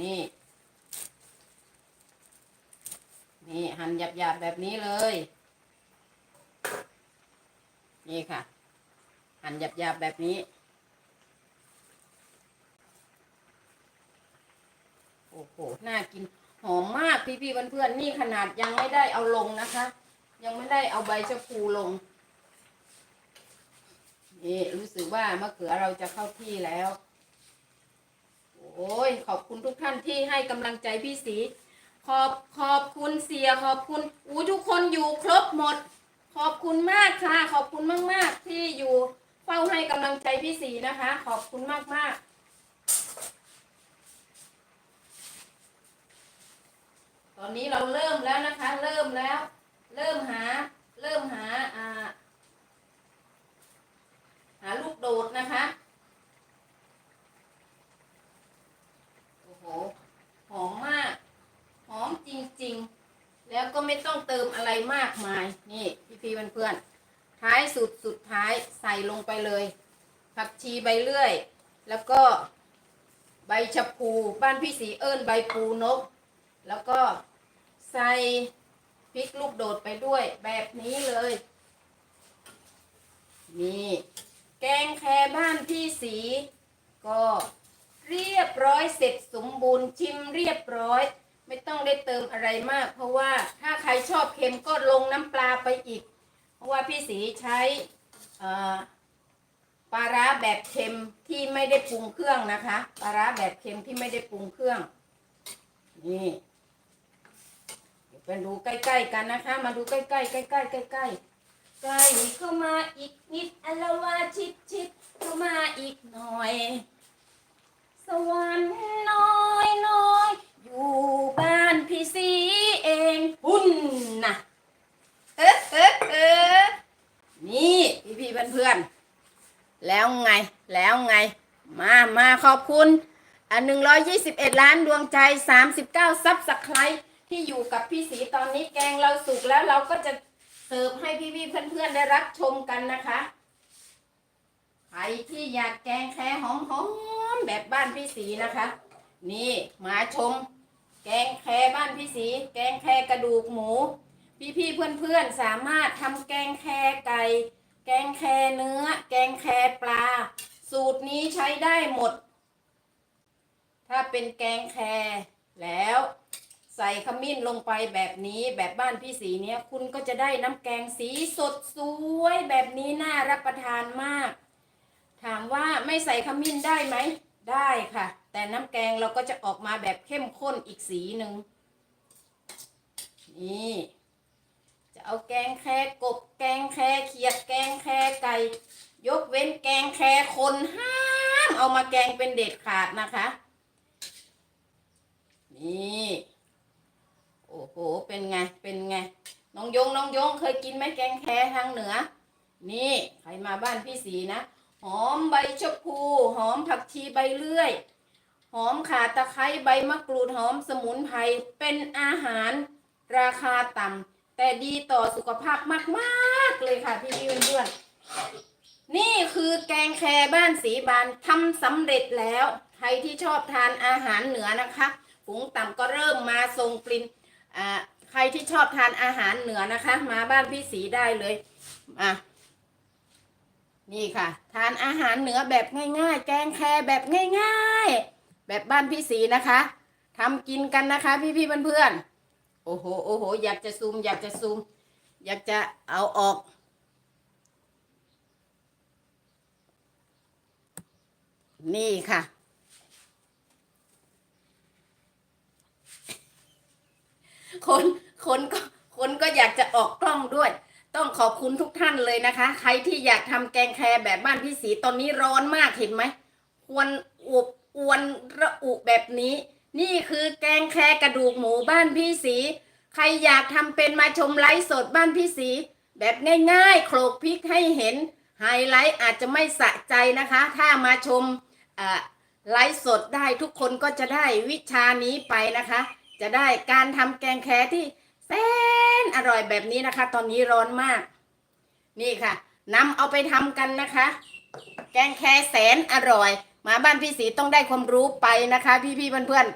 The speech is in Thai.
นี่ นี่หั่นหยาบๆแบบนี้เลย นี่ค่ะ หั่นหยาบๆแบบนี้โอ้โหน่ากินหอมมากพี่ๆเพื่อนๆนี่ขนาดยังไม่ได้เอาลงนะคะ ยังไม่ได้เอาใบชะพูลงนี่รู้สึกว่ามะเขือเราจะเข้าที่แล้ว ยขอบคุณทุกท่านที่ให้กำลังใจพี่สีขอบขอบคุณเสียขอบคุณอู้ทุกคนอยู่ครบหมด ขอบคุณมากค่ะ ขอบคุณมากมากๆที่อยู่เฝ้าให้กำลังใจพี่สีนะคะ ขอบคุณมากมาก ๆตอนนี้เราเริ่มแล้วนะคะ เริ่มแล้ว เริ่มหา เริ่มหาอ่าหาลูกโดดนะคะ โอ้โห หอมมาก หอมจริงๆ แล้วก็ไม่ ต้องเติมอะไรมากมาย นี่พี่พี่เพื่อนๆท้ายสุดสุดท้ายใส่ลงไปเลย ผักชีใบเลื่อย แล้วก็ใบชะพูบ้านพี่สีเอิญใบปูนก แล้วก็ใส่พริกลูกโดดไปด้วยแบบนี้เลย นี่ แกงแคบ้านพี่สี ก็เรียบร้อยเสร็จสมบูรณ์ชิมเรียบร้อย ไม่ต้องได้เติมอะไรมาก เพราะว่าถ้าใครชอบเค็มก็ลงน้ำปลาไปอีก เพราะว่าพี่สีใช้ปลาร้าแบบเค็มที่ไม่ได้ปรุงเครื่องนะคะปลาร้าแบบเค็มที่ไม่ได้ปรุงเครื่องนี่เดี๋ยวไปดูใกล้ๆกันนะคะ มาดูใกล้ๆใกล้ๆใกล้ๆใกล้ๆใกล้เข้ามาอีกนิดอลวาชิดชิดเข้ามาอีกหน่อย สวรรค์น้อยน้อยบ้านพี่สีเองหุ่นนะเอ๊ะเอ๊ะเอ๊ะนี่พี่พี่เพื่อนเพื่อนๆแล้วไง แล้วไง มามาขอบคุณอันหนึ่งร้อยยี่สิบเอ็ดล้านดวงใจสามสิบเก้าซับสไครที่อยู่กับพี่สีตอนนี้แกงเราสุกแล้วเราก็จะเสิร์ฟให้พี่ๆเพื่อนๆได้รับชมกันนะคะใครที่อยากแกงแค่หอมๆแบบบ้านพี่สีนะคะ นี่มาชม แกงแค่บ้านพี่สี แกงแค่กระดูกหมู พี่ๆเพื่อนๆสามารถทำแกงแค่ไก่ แกงแค่เนื้อ แกงแคป สูตรนี้ใช้ได้หมด ถ้าเป็นแกงแครแล้วใส่ขมิ้นลงไปแบบนี้แบบบ้านพี่สีเนี้ยคุณก็จะได้น้ำแกงสีสดสวยแบบนี้น่ารับประทานมาก ถามว่าไม่ใส่ขมิ้นได้ไหม ได้ค่ะ แต่น้ำแกงเราก็จะออกมาแบบเข้มข้นอีกสีหนึ่งนี่จะเอาแกงแคกบแกงแคเขียดแกงแคไก่ ยกเว้นแกงแครคนห้ามเอามาแกงเป็นเด็ดขาดนะคะ นี่ โอ้โห เป็นไง เป็นไง น้องยงน้องยงเคยกินไหมแกงแครทางเหนือ นี่ ใครมาบ้านพี่สีนะ หอมใบชะพู หอมผักชีใบเลื่อย หอมข่าตะไคร้ใบมะกรูดหอมสมุนไพร เป็นอาหารราคาต่ำแต่ดีต่อสุขภาพมาก ๆ เลยค่ะพี่พี่เพื่อนๆ นี่คือแกงแคบ้านสีบานทำสำเร็จแล้ว ใครที่ชอบทานอาหารเหนือนะคะฝูงต่ำก็เริ่มมาทรงกลิ่นอ่าใครที่ชอบทานอาหารเหนือนะคะ มาบ้านพี่สีได้เลยอะนี่ค่ะ ทานอาหารเหนือแบบง่าย ๆ แกงแคแบบง่ายๆ แบบบ้านพี่สีนะคะทำกินกันนะคะ พี่ๆเพื่อนๆโอ้โหโอ้โหอยากจะซูม อยากจะซูม อยากจะเอาออก นี่ค่ะ คนคนก็คนก็อยากจะออกกล้องด้วย ต้องขอบคุณทุกท่านเลยนะคะ ใครที่อยากทำแกงแครแบบบ้านพี่สีตอนนี้ร้อนมากเห็นไหมควรอวบอวนระอุแบบนี้ นี่คือแกงแครกระดูกหมูบ้านพี่สี ใครอยากทำเป็นมาชมไลฟ์สดบ้านพี่สี แบบง่ายๆโขลกพริกให้เห็นไฮไลท์อาจจะไม่สะใจนะคะ ถ้ามาชม ไลฟ์สดได้ทุกคนก็จะได้วิชานี้ไปนะคะ จะได้การทำแกงแคที่แสนอร่อยแบบนี้นะคะ ตอนนี้ร้อนมาก นี่ค่ะนำเอาไปทำกันนะคะ แกงแคแสนอร่อย มาบ้านพี่สีต้องได้ความรู้ไปนะคะ พี่ๆเพื่อนๆ